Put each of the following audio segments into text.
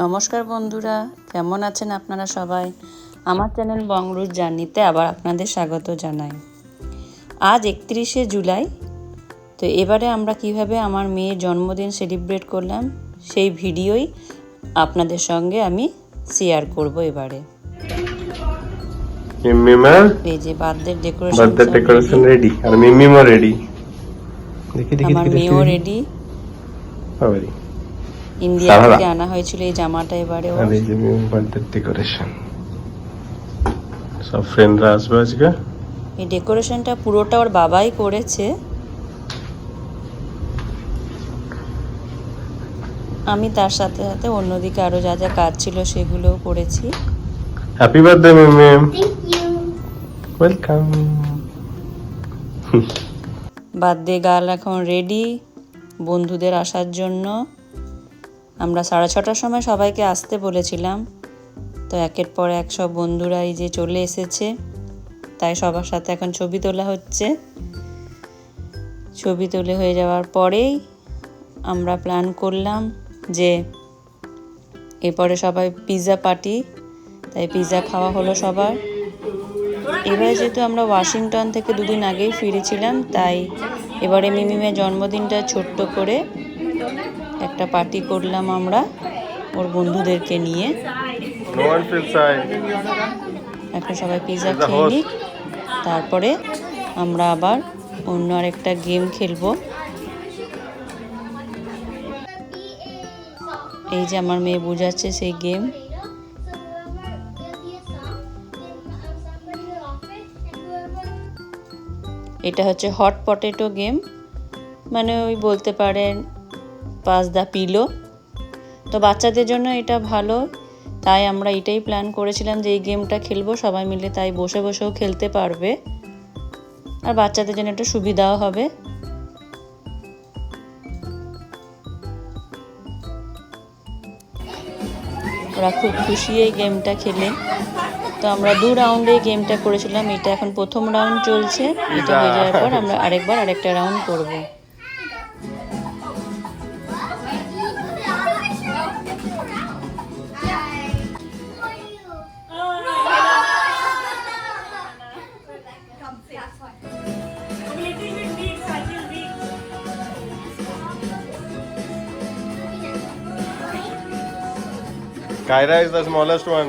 নমস্কার বন্ধুরা কেমন আছেন আপনারা সবাই? আমার চ্যানেল বংরুজ জার্নিতে আবার আপনাদের স্বাগত জানাই। আজ একত্রিশে জুলাই তো এবারে আমরা কীভাবে আমার মেয়ের জন্মদিন সেলিব্রেট করলাম সেই ভিডিওই আপনাদের সঙ্গে আমি শেয়ার করব এবারে। মিমিমা এই যে বার্থডে ডেকোরেশন ডেকোরেশন রেডি। আর মিমিমা রেডি। দেখি দেখি আমার মেয়েও রেডি। বাবারি ইন্ডিয়া থেকে আনা হয়েছিল এই জামাটা এবারে ওর। আর এই যে বার্থডে ডেকোরেশন। সব ফ্রেন্ডরা আসবে আজকে? এই ডেকোরেশনটা পুরোটা ওর বাবাই করেছে। আমি তার সাথে সাথে অন্যদিকে আরও যা যা কাজ ছিল সেগুলোও করেছি। Happy birthday you. Welcome birthday girl এখন রেডি বন্ধুদের আসার জন্য। আমরা সাড়ে ছটার সময় সবাইকে আসতে বলেছিলাম। তো একের পর এক সব বন্ধুরা এই যে চলে এসেছে, তাই সবার সাথে এখন ছবি তোলা হচ্ছে। ছবি তুলে হয়ে যাওয়ার পরেই আমরা প্ল্যান করলাম যে এরপরে সবাই পিৎজা পার্টি তাই পিৎজা খাওয়া হলো সবার। এবারে যেহেতু আমরা ওয়াশিংটন থেকে দুদিন আগেই ফিরেছিলাম, তাই এবারে মিমিমের জন্মদিনটা ছোট্ট করে একটা পার্টি করলাম আমরা ওর বন্ধুদেরকে নিয়ে। এখন সবাই Pizza খেয়ে নিক। তারপরে আমরা আবার অন্য আরেকটা গেম খেলব। এই যে আমার মেয়ে বোঝাচ্ছে সেই গেম এটা হচ্ছে হট পটেটো গেম মানে ওই বলতে পারেন পাস দা পিলো। তো বাচ্চাদের জন্য এটা ভালো। তাই আমরা এটাই প্ল্যান করেছিলাম যে এই গেমটা খেলব সবাই মিলে তাই বসে বসেও খেলতে পারবে। আর বাচ্চাদের জন্য একটা সুবিধাও হবে। ওরা খুব খুশি এই গেমটা খেলে। তো আমরা দু রাউন্ডে গেমটা করেছিলাম। এটা এখন প্রথম রাউন্ড চলছে। এটা হয়ে যাওয়ার পর আমরা আরেকবার আরেকটা রাউন্ড করব। Kyra is the smallest one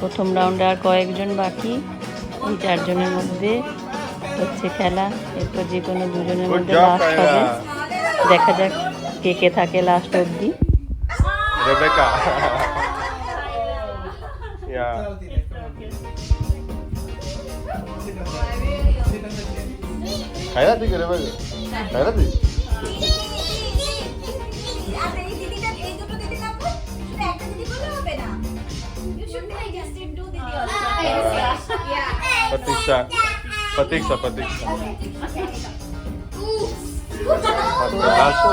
প্রথম রাউন্ডে আর কয়েকজন বাকি এই চারজনের মধ্যে হচ্ছে খেলা এরপর যে কোনো দুজনের মধ্যে লাস্ট হবে। দেখা যাক কে কে থাকে লাস্ট অবধি। ইয়া কায়রা তুই রেবেকা কায়রা তুই আচ্ছা, এই দিদিটা এই দুটো দিদি নামবো শুধু একটা দিদি বললে হবে না You should try just to do দিদি also. Yeah. প্রতীক্ষা প্রতীক্ষা প্রতীক্ষা লাস্ট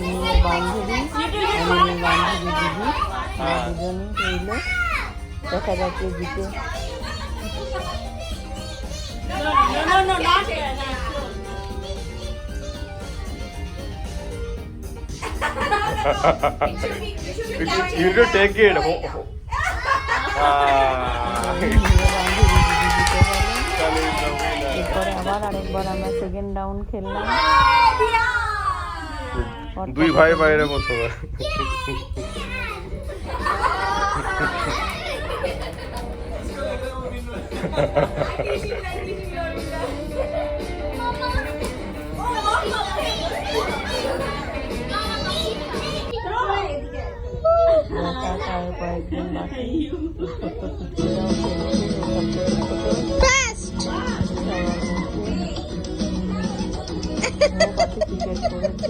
মেয়ের বান্ধবী আর মেয়ের বান্ধবী দিদি হ্যাঁ দুজনেই রইল দেখা যাচ্ছে জিতে You to take it. Ho- ho- Ah. দিদি জিতে গেল Kali is the winner. এরপরে আবার আরেকবার আমরা সেকেন্ড রাউন্ড খেললাম দুই ভাই বাইরে প্রথমে একা একা আর কয়েকজন বাকি ছোট্ট কুচিরাও খেলছে পার্টিসিপেট করেছে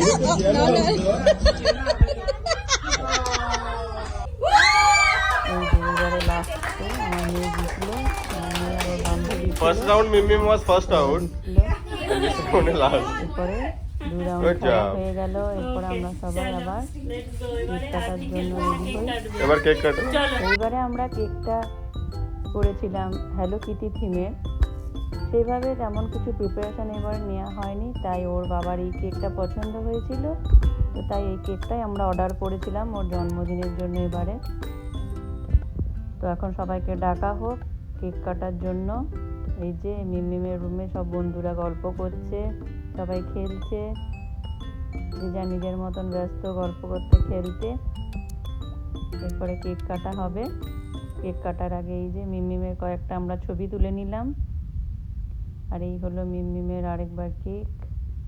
এই যে মিমিম ওয়াজ ফার্স্ট আউট মনে লাস্ট এরপরে দুই রাউন্ড Good খেলা job. হয়ে গেল এরপরে আমরা সবাই আবার কেক কাটার জন্য রেডি হই। এবার কেক কাটো। এইবারে আমরা কেকটা করেছিলাম হ্যালো কিটি থিমের সেইভাবে তেমন কিছু প্রিপারেশন এবার নেওয়া হয়নি তাই ওর বাবার এই কেকটা পছন্দ হয়েছিল। তো তাই এই কেকটাই আমরা অর্ডার করেছিলাম ওর জন্মদিনের জন্য এবারে। তো এখন সবাইকে ডাকা হোক কেক কাটার জন্য। এই যে মিমিমের রুমে সব বন্ধুরা গল্প করছে, সবাই খেলছে যে যা নিজের মতন ব্যস্ত গল্প করতে খেলতে। এরপরে কেক কাটা হবে। কেক কাটার আগে এই যে মিমিমের কয়েকটা আমরা ছবি তুলে নিলাম। আর এই হলো মিমিমের আরেকবার কেক।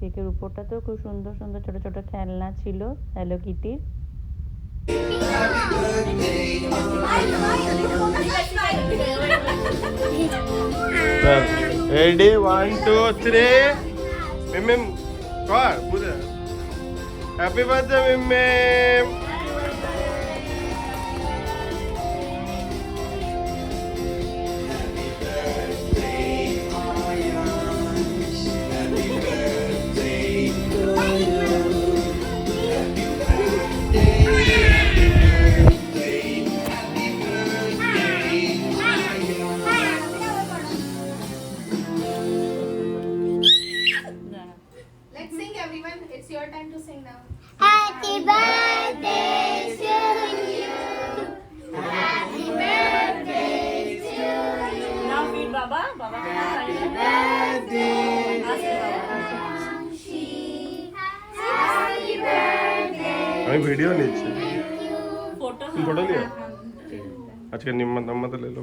কেকের উপরটাতেও খুব সুন্দর সুন্দর ছোট ছোট খেলনা ছিল হ্যালো কিটির রেডি ওয়ান টু থ্রি মিমিম কর বুঝে হ্যাপি বার্থডে মিমিম Let's আমি ভিডিও নিচ্ছি। ফটো নিয়ে আজকে নিম্মা দাম্মাতে লে লো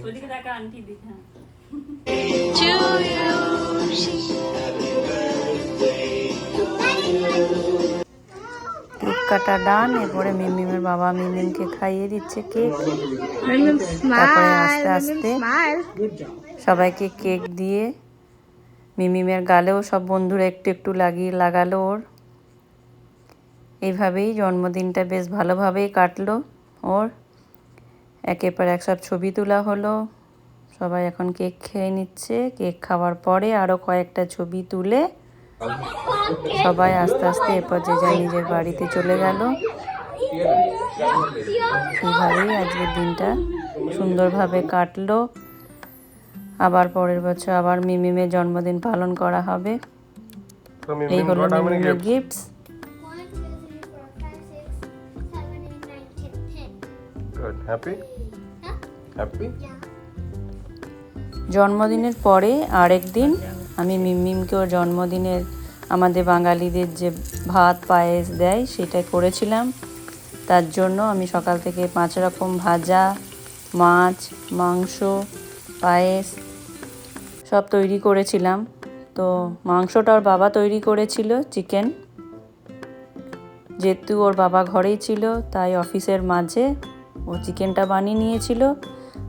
কাটা ডান এরপরে মিমিমের বাবা মিমিমকে খাইয়ে দিচ্ছে কেক। তারপরে আস্তে আস্তে সবাইকে কেক দিয়ে মিমিমের গালেও সব বন্ধুরা একটু একটু লাগিয়ে লাগালো ওর। এইভাবেই জন্মদিনটা বেশ ভালোভাবেই কাটলো। ওর একের পর এক সব ছবি তোলা হলো। সবাই এখন কেক খেয়ে নিচ্ছে। কেক খাওয়ার পরে আরও কয়েকটা ছবি তুলে সবাই আস্তে আস্তে এরপর যে যার নিজের বাড়িতে চলে গেল। এইভাবেই আজকের দিনটা সুন্দরভাবে কাটলো। আবার পরের বছর আবার মিমিমের জন্মদিন পালন করা হবে। এই হলো মিমিমের gifts good happy Huh? Happy Yeah. জন্মদিনের পরে আরেক দিন আমি মিমিমকে ওর জন্মদিনের আমাদের বাঙালিদের যে ভাত পায়েস দেয় সেটাই করেছিলাম। তার জন্য আমি সকাল থেকে পাঁচ রকম ভাজা মাছ মাংস পায়েস সব তৈরি করেছিলাম। তো মাংসটা ওর বাবা তৈরি করেছিল চিকেন। যেহেতু ওর বাবা ঘরেই ছিল তাই অফিসের মাঝে ও চিকেনটা বানিয়ে নিয়েছিল।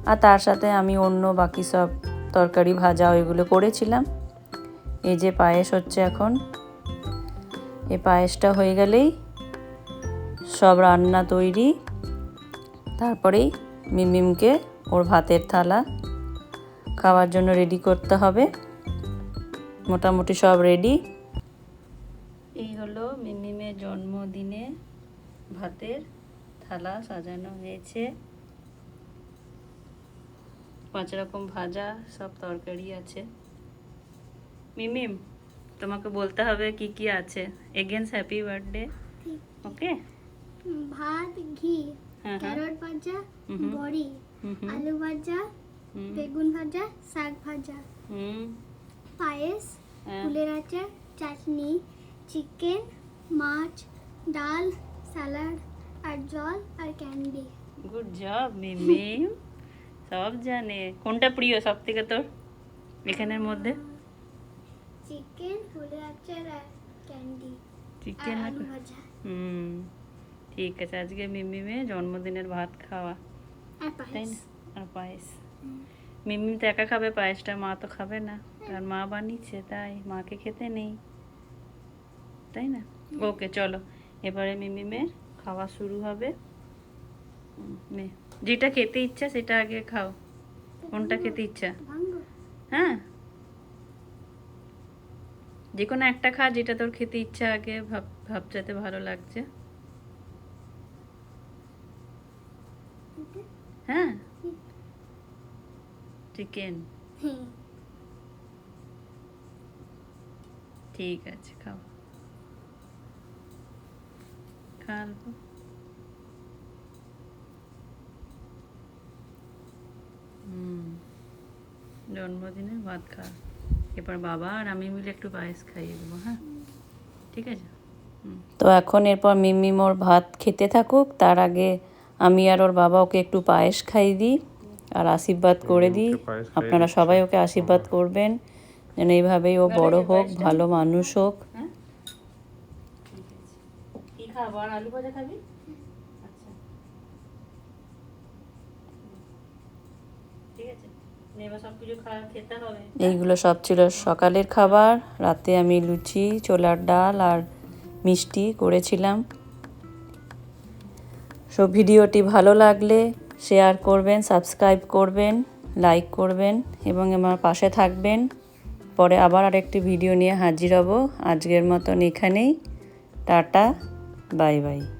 আর তার সাথে আমি অন্য বাকি সব তরকারি, ভাজা ওইগুলো করেছিলাম। এই যে পায়েস হচ্ছে এখন। এই পায়েসটা হয়ে গেলেই সব রান্না তৈরি। তারপরেই মিমিমকে ওর ভাতের থালা খাওয়ার জন্য রেডি করতে হবে। মোটামুটি সব রেডি। এই হলো মিমিমের জন্মদিনে ভাতের থালা সাজানো হয়েছে। পাঁচ রকম ভাজা সব তরকারি আছে। মিমিম তোমাকে বলতে হবে কি কি আছে। এগেন্স হ্যাপি বার্থডে ওকে ভাত ঘি হ্যাঁ হ্যাঁ। ক্যারট ভাজা। বড়ি আলু ভাজা বেগুন ভাজা শাক ভাজা। পায়েস হ্যাঁ। ফুলের আচার চাটনি চিকেন মাছ ডাল স্যালাড আর জল আর ক্যান্ডি। গুড জব মিমি সব জানে। কোনটা প্রিয় সব থেকে তোর এখানের মধ্যে? চিকেন ফুলের আচার আর ক্যান্ডি। চিকেন হুম ঠিক আছে। আজকে মিমিমে জন্মদিনের ভাত খাওয়া। আর তাই না? আর পায়েস। মিমিম তো একা খাবে পায়েসটা মা তো খাবে না। তার মা বানিয়েছে তাই মাকে খেতে নেই। তাই না? ওকে চলো। এবারে মিমিমের খাওয়া শুরু হবে। নে। যেটা খেতে ইচ্ছা সেটা আগে খাও। কোনটা খেতে ইচ্ছা? হ্যাঁ। যে কোনো একটা খা যেটা তোর খেতে ইচ্ছা আগে ভাব ভাবচাতে ভালো লাগছে। হ্যাঁ। চিকেন। ঠিক আছে খাও। হুম। জন্মদিনের ভাত খা। এবার বাবা আর আমি মিলে একটু পায়েস খাইয়ে দেবো হ্যাঁ? ঠিক আছে? তো এখন এরপর মিমি মোর ভাত খেতে থাকুক তার আগে আমি আর ওর বাবা ওকে একটু পায়েস খাইয়ে দিই আর আশীর্বাদ করে দিই। আপনারা সবাই ওকে আশীর্বাদ করবেন। যেন এইভাবেই ও বড় হোক ভালো মানুষ হোক। কি খাব আর আলু ভাজা খাবি? আচ্ছা। ঠিক আছে। এইগুলো সব ছিল সকালের খাবার। রাতে আমি লুচি, ছোলার ডাল আর মিষ্টি করেছিলাম। সো ভিডিওটি ভালো লাগলে শেয়ার করবেন, সাবস্ক্রাইব করবেন, লাইক করবেন এবং আমার পাশে থাকবেন। পরে আবার আরেকটি ভিডিও নিয়ে হাজির হব। আজকের মতন এখানেই। টাটা। Bye bye